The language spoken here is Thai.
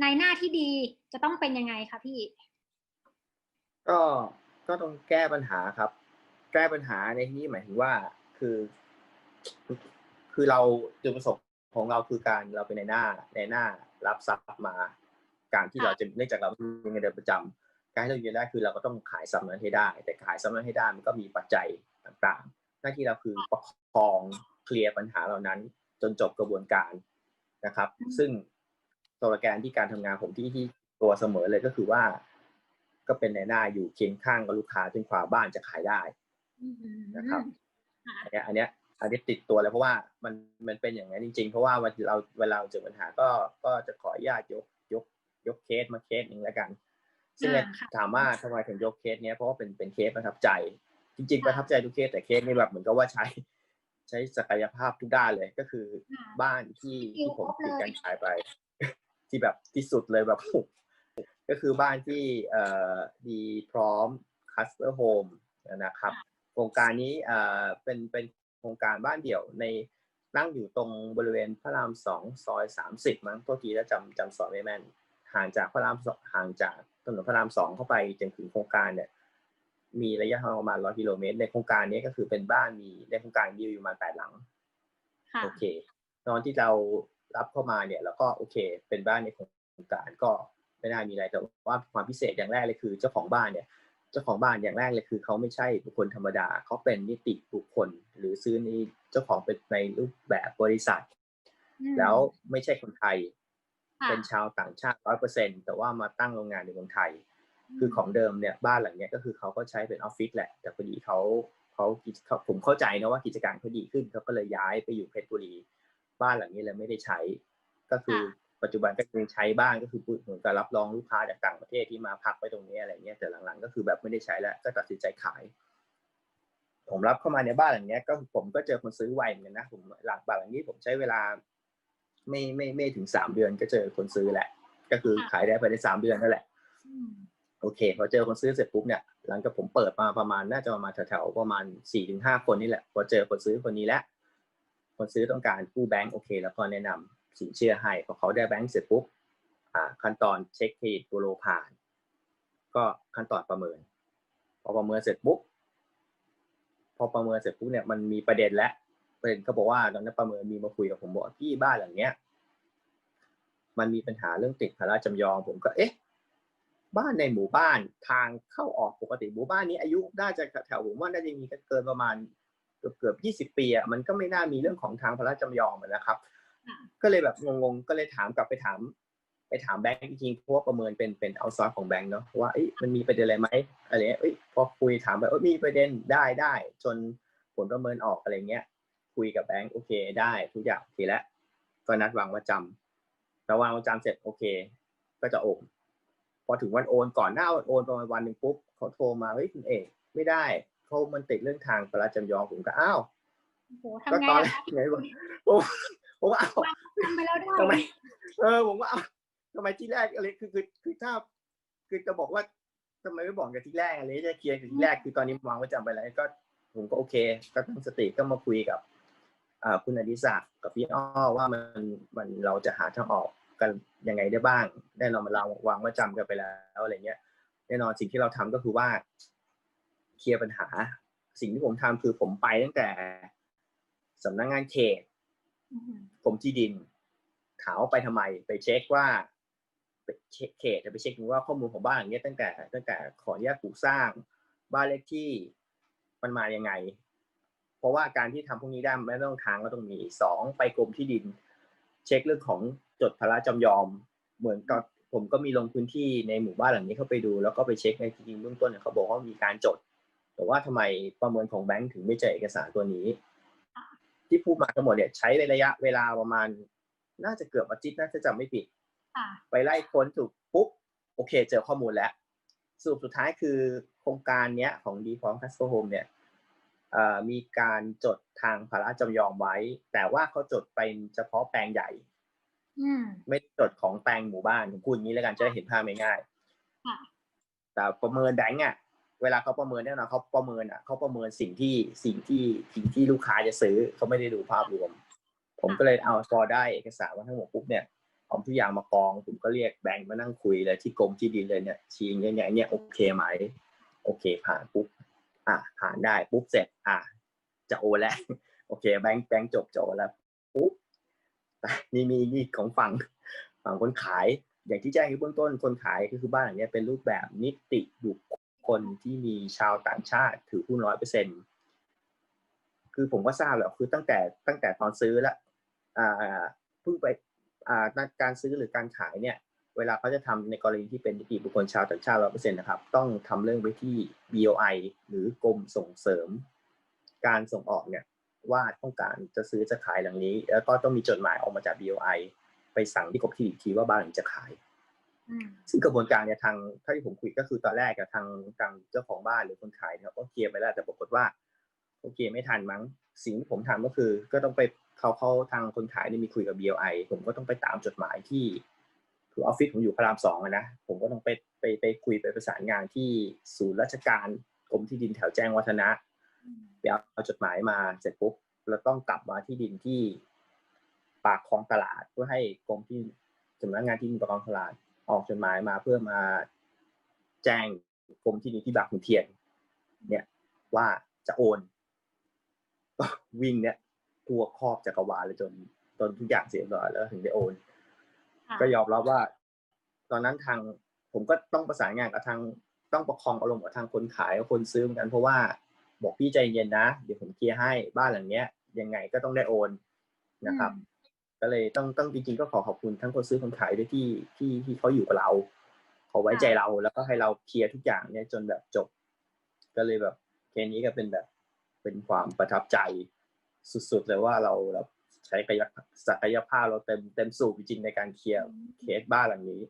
ในหน้าที่ดีจะต้องเป็นยังไงคะพี่ ก็ก็ต้องแก้ปัญหาครับ แก้ปัญหาในที่นี้หมายถึงว่าคือ คือเราจุดประสงค์ของเราคือการเราเป็นในหน้าในหน้ารับทรัพย์มา การที่เราจะเนื่องจากเรามีเงินเดือนประจำการที่เราอยู่ได้คือเราก็ต้องขายซ้ำนั้นให้ได้ แต่ขายซ้ำนั้นให้ได้มันก็มีปัจจัยต่างๆ หน้าที่เราคือประคองเคลียร์ปัญหาเหล่านั้น จนจบกระบวนการนะครับ ซึ่ง โซลแกนที่การทำงานผมที่ที่ตัวเสมอเลยก็คือว่า ก็เป็นในหน้าอยู่เคียงข้างกับลูกค้าจนกว่าบ้านจะขายได้นะครับอันเนี้ยอันเนี้ยอันนี้ติดตัวเลยเพราะว่ามันมันเป็นอย่างนั้นจริง ๆ เพราะว่าเวลาเราเวลาเราเจอปัญหาก็ก็จะขออนุญาตยกยกยกเคสมาเคสหนึ่งแล้วกัน ซึ่งอ่าค่ะถามว่าทำไมถึงยกเคสเนี้ยเพราะว่าเป็นเป็นเคสประทับใจ จริง ๆ ประทับใจทุกเคสแต่เคสนี่แบบเหมือนกับว่าใช้ ใช้ศักยภาพทุกด้านเลยก็คือค่ะบ้านที่คิวที่ผมครบเลยปิดการขายไป ที่แบบที่สุดเลยแบบ ก็คือบ้านที่เอ่อดีพร้อมคัสเตอร์โฮมนะครับ โครงการนี้เอ่อเป็นเป็นโครงการบ้านเดี่ยวในตั้งอยู่ตรงบริเวณพระรามสองซอยสามสิบมั้งตัวทีแล้วจำจำซอยไม่แม่น ห่างจากพระรามสองห่างจากถนนพระรามสองเข้าไปจนถึงโครงการเนี่ยมีระยะทางประมาณร้อยกิโลเมตร ในโครงการนี้ก็คือเป็นบ้านมีในโครงการมีอยู่ประมาณแปดหลังค่ะโอเค ตอนที่เรา รับเข้ามาเนี่ยแล้วก็โอเค เป็นบ้านในโครงการก็ไม่น่ามีอะไรแต่ว่าความพิเศษอย่างแรกเลยคือ เจ้าของบ้านเนี่ยเจ้าของบ้านอย่างแรกเลยคือเขาไม่ใช่บุคคลธรรมดาเขาเป็นนิติบุคคล หรือซื้อในเจ้าของเป็นในรูปแบบบริษัทอืมแล้วไม่ใช่คนไทยค่ะเป็นชาวต่างชาติร้อยเปอร์เซ็นแต่ว่ามาตั้งโรงงานในเมืองไทย คือของเดิมเนี่ยบ้านหลังเนี้ยก็คือเขาก็ใช้เป็นออฟฟิศแหละ แต่พอดีเขาเขาเขาผมเข้าใจนะว่ากิจการเขาดีขึ้นเขาก็เลยย้ายไปอยู่เพชรบุรี บ้านหลังนี้เลยไม่ได้ใช้ ก็คือปัจจุบันก็ยังใช้บ้านก็คือเหมือนกับรับรองลูกค้าจากต่างประเทศที่มาพักไว้ตรงนี้อะไรเงี้ยแต่หลังๆ ก็คือแบบไม่ได้ใช้แล้วก็ตัดสินใจขาย ผมรับเข้ามาในบ้านหลังเนี้ยก็ผมก็เจอคนซื้อไวเหมือนกันนะผมหลังบ้านหลังนี้ผมใช้เวลา ไม่ไม่ไม่ถึงสามเดือนก็เจอคนซื้อแหละ ก็คือขายได้ภายในสามเดือนนั่นแหละอืมโอเคพอเจอคนซื้อเสร็จปุ๊บเนี่ยหลังจากผมเปิดมาประมาณน่าจะประมาณแถวๆประมาณสี่ถึงห้าคนนี่แหละพอเจอคนซื้อคนนี้แล้ว คนซื้อต้องการกู้แบงก์โอเค แล้วก็แนะนำสินเชื่อให้พอเขาได้แบงก์เสร็จปุ๊บขั้นตอนเช็คเครดิตบูโรผ่าน ก็ขั้นตอนประเมิน พอประเมินเสร็จปุ๊บพอประเมินเสร็จปุ๊บเนี่ยมันมีประเด็นแล้วประเด็นเขาบอกว่าตอนนั้นประเมินมีมาคุยกับผมบอกว่าพี่บ้านหลังเนี้ย มันมีปัญหาเรื่องติดภาระจำยอมผมก็เอ๊ะบ้านในหมู่บ้านทางเข้าออกปกติหมู่บ้านนี้อายุน่าจะแถวผมว่าน่าจะมีเกินประมาณ เกือบเกือบยี่สิบปีอะมันก็ไม่น่ามีเรื่องของทางพระราชจำยอมอะนะครับค่ะก็เลยแบบงงๆก็เลยถามกลับไปถาม ไปถามแบงก์จริงๆเพราะว่าประเมินเป็นเป็นเอาซอร์ของแบงก์เนาะว่าเอ้ยมันมีประเด็นอะไรไหมอะไรเงี้ยเอ้ยพอคุยถามไปเอ้ยมีประเด็นได้ได้จนผลประเมินออกอะไรเงี้ย คุยกับแบงก์โอเคได้ทุกอย่างโอเคแล้วก็นัดวางมาจำแล้ววางมาจำเสร็จโอเค ก็จะโอนพอถึงวันโอนก่อนหน้าวันโอนประมาณวันหนึ่งปุ๊บเขาโทรมาเฮ้ยคุณเอกไม่ได้ เขามันติดเรื่องทางประราชจำยอมผมก็อ้าวโอ้โหก็ทำไงตอนแรอะกไงบอกผมผมว่าอ้าวทำไปแล้วได้ทำไมเออผมว่าอ้าวทำไมที่แรกอะไรคือคือคือถ้าคือจะบอกว่าทำไมไม่บอกกันที่แรกอะไรจะเคลียร์กันที่แรกคือตอนนี้วางไว้จำไปแล้วก็ผมก็โอเค ก็ตั้งสติก็มาคุยกับอ่าคุณอดิศักดิ์กับพี่อ้อว่ามันมันเราจะหาทางออกกันยังไงได้บ้างแน่นอนมันเราวางไว้จำกันไปแล้วอะไรเงี้ยแน่นอนสิ่งที่เราทำก็คือว่า เคลียร์ปัญหา สิ่งที่ผมทำคือผมไปตั้งแต่สำนักงานเขตอืมกรมที่ดินถามว่าไปทำไม ไปเช็คว่าไปเช็คเขตจะไปเช็คดูว่าข้อมูลของบ้านหลังเนี้ยตั้งแต่ตั้งแต่ขออนุญาตปลูกสร้าง บ้านเลขที่มันมายังไง เพราะว่าการที่ทำพวกนี้ได้มันไม่ต้องทางก็ต้องมีสองไปกรมที่ดิน เช็คเรื่องของจดพระราชจำยอม เหมือนกับผมก็มีลงพื้นที่ในหมู่บ้านหลังนี้เข้าไปดู แล้วก็ไปเช็คในจริงๆเบื้องต้นเนี่ยเขาบอกว่ามีการจด แต่ว่าทำไมประเมินของแบงค์ถึงไม่เจอเอกสารตัวนี้ ที่พูดมาทั้งหมดเนี่ยใช้ระยะเวลาประมาณ น่าจะเกือบอาทิตย์น่าจะจำไม่ผิดค่ะไปไล่ค้นถูกปุ๊บโอเค เจอข้อมูลแล้วสรุปสุดท้ายคือโครงการเนี้ยของดีพร้อมคัสโตโฮมเนี่ยเอ่อมีการจดทางภาระจำยอมไว้ แต่ว่าเขาจดเป็นเฉพาะแปลงใหญ่อืมไม่ได้จดของแปลงหมู่บ้านผมพูดอย่างนี้แล้วกันจะได้เห็นภาพง่ายค่ะๆแต่ประเมินแบงก์อะ เวลาเขาประเมินแน่นอนเขาประเมินอะเขาประเมินสิ่งที่สิ่งที่สิ่งที่ลูกค้าจะซื้อเขาไม่ได้ดูภาพรวม ผมก็เลยเอาพอได้เอกสารมาทั้งหมดปุ๊บเนี่ยเอาทุกอย่างมากอง ผมก็เรียกแบงค์มานั่งคุยเลยที่กรมที่ดินเลยเนี่ยชี้ง่างเงี้ยเนี่ยโอเคไหมโอเคผ่านปุ๊บอะผ่านได้ปุ๊บเสร็จอะจะโอแล้วโอเค แบงค์แบงค์จบจบแล้วปุ๊บแต่นี่มีนี่ของฝั่งฝั่งคนขาย อย่างที่แจ้งในเบื้องต้นคนขายก็คือบ้านหลังนี้เป็นรูปแบบนิติบุค คลที่มีชาวต่างชาติถือหุ้นร้อยเปอร์เซ็นคือผมก็ทราบแหล้วคือตั้งแต่ตั้งแต่ตอนซื้อแล้วอ่าเพิ่งไปอ่าการซื้อหรือการขายเนี่ย เวลาเขาจะทำในกรณีที่เป็นนิติบุคคลชาวต่างชาติร้อยเปอร์เซ็นต์นะครับ ต้องทำเรื่องไว้ที่ BOI หรือกรมส่งเสริม การส่งออกเนี่ยว่าต้องการจะซื้อจะขายหลังนี้ แล้วก็ต้องมีจดหมายออกมาจาก BOI ไปสั่งที่กรมที่อีกทีว่าบ้านหลังจะขาย ซึ่งกระบวนการเนี่ยทางเท่าที่ผมคุยก็คือตอนแรกกับทางทางเจ้าของบ้านหรือคนขายเนี่ยก็เคลียร์ไปแล้วแต่ปรากฏว่าโอเคไม่ทันมั้งสิ่งที่ผมทำก็คือ ก็ต้องไปเขาเขาทางคนขายนี่มีคุยกับ BOI ผมก็ต้องไปตามจดหมายที่คือออฟฟิศผมอยู่พระรามสองอะนะผมก็ต้องไปไปไปคุยไปประสานงานที่ศูนย์ราชการกรมที่ดินแถวแจ้งวัฒนะอืมไปเอาจดหมายมาเสร็จปุ๊บแล้วต้องกลับมาที่ดินที่ปากคลองตลาดเพื่อให้กรมที่สำนักงานที่ดินปากคลองตลาด ออกจดหมายมาเพื่อมาแจ้งกรมที่ดินที่บางขุนเทียน เนี่ยว่าจะโอนก็วิ่งเนี่ยทั่วครอบจักรวาลเลยจนจนทุกอย่างเสียเรียบร้อยแล้วถึงได้โอนค่ะก็ยอมรับว่า ตอนนั้นทางผมก็ต้องประสานงานกับทางต้องประคองอารมณ์กับทางคนขายกับคนซื้อเหมือนกันเพราะว่าบอกพี่ใจเย็นนะ เดี๋ยวผมเคลียร์ให้บ้านหลังเนี้ยยังไงก็ต้องได้โอนนะครับ ก็เลยต้องต้องจริงๆก็ขอขอบคุณทั้งคนซื้อคนขายด้วยที่ที่ที่เขาอยู่กับเราเขาไว้ใจเราแล้วก็ให้เราเคลียร์ทุกอย่างเนี่ยจนแบบจบ ก็เลยแบบเคสนี้ก็เป็นแบบเป็นความประทับใจสุดๆเลยว่าเราเราใช้ศักยภาพศักยภาพเราเต็มเต็มสูบจริงๆในการเคลียร์เคสบ้านหลังนี้